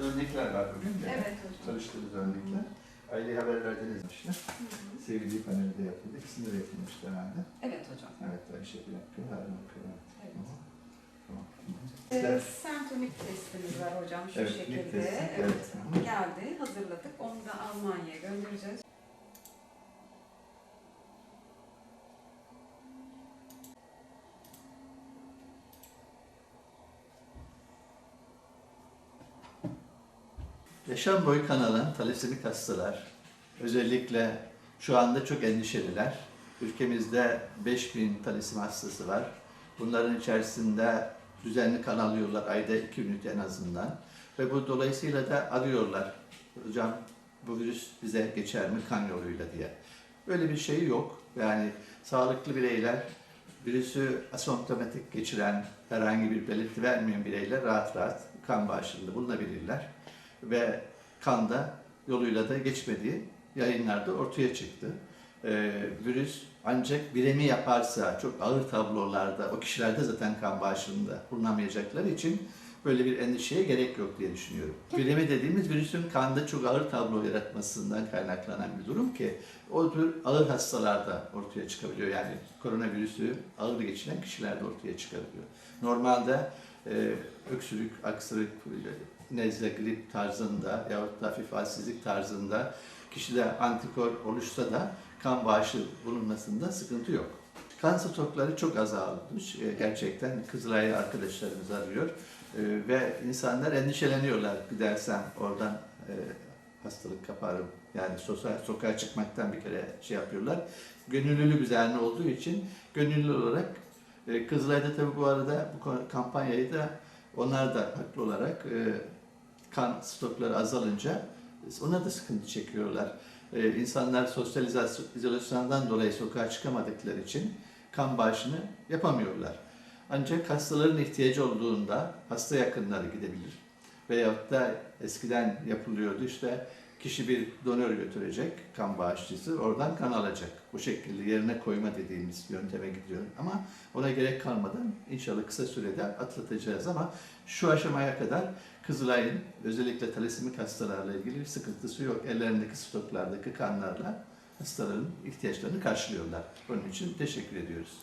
örnekler var bugün de. Evet hocam. Çalıştığımız örnekler. Aile haberlerden izlemişler. Sevgili panelde yapıldı. İkisinde de yapılmıştı herhalde. Evet hocam. Evet, Ayşegül yapıyor, Harun yapıyor. Evet. Tamam. Tamam. Ee, sentonik testimiz var hocam şu Evet, şekilde. testi, Evet. Geldi, hazırladık. Onu da Almanya'ya göndereceğiz. Yaşam boyu kanalan talisemik hastalar özellikle şu anda çok endişeliler. Ülkemizde 5000 talisim hastası var. Bunların içerisinde düzenli kan alıyorlar ayda 2 ünite en azından. Ve bu dolayısıyla da arıyorlar. Hocam bu virüs bize geçer mi kan yoluyla diye. Böyle bir şey yok. Yani sağlıklı bireyler virüsü asomptomatik geçiren, herhangi bir belirti vermeyen bireyler rahat rahat kan bağışında bulunabilirler ve kanda yoluyla da geçmediği yayınlarda ortaya çıktı. Ee, virüs ancak biremi yaparsa çok ağır tablolarda o kişilerde zaten kan bağışında bulunamayacakları için böyle bir endişeye gerek yok diye düşünüyorum. Biremi dediğimiz virüsün kanda çok ağır tablo yaratmasından kaynaklanan bir durum ki o tür ağır hastalarda ortaya çıkabiliyor. Yani koronavirüsü ağır geçiren kişilerde ortaya çıkabiliyor. Normalde e, öksürük, aksırık, nezle, grip tarzında yahut da hafif halsizlik tarzında kişide antikor oluşsa da kan bağışı bulunmasında sıkıntı yok. Kan stokları çok azalmış. E, Gerçekten Kızılay arkadaşlarımız arıyor. E, Ve insanlar endişeleniyorlar. Gidersem oradan e, hastalık kaparım. Yani sosyal, sokağa çıkmaktan bir kere şey yapıyorlar. Gönüllülük üzerine olduğu için gönüllü olarak Kızılay'da tabii bu arada bu kampanyayı da onlar da haklı olarak kan stokları azalınca ona da sıkıntı çekiyorlar. E, insanlar sosyal izolasyondan dolayı sokağa çıkamadıkları için kan bağışını yapamıyorlar. Ancak hastaların ihtiyacı olduğunda hasta yakınları gidebilir. Veyahut da eskiden yapılıyordu işte kişi bir donör götürecek, kan bağışçısı, oradan kan alacak. Bu şekilde yerine koyma dediğimiz yönteme gidiyor. Ama ona gerek kalmadan inşallah kısa sürede atlatacağız ama şu aşamaya kadar Kızılay'ın özellikle talisemik hastalarla ilgili bir sıkıntısı yok. Ellerindeki stoklardaki kanlarla hastaların ihtiyaçlarını karşılıyorlar. Onun için teşekkür ediyoruz.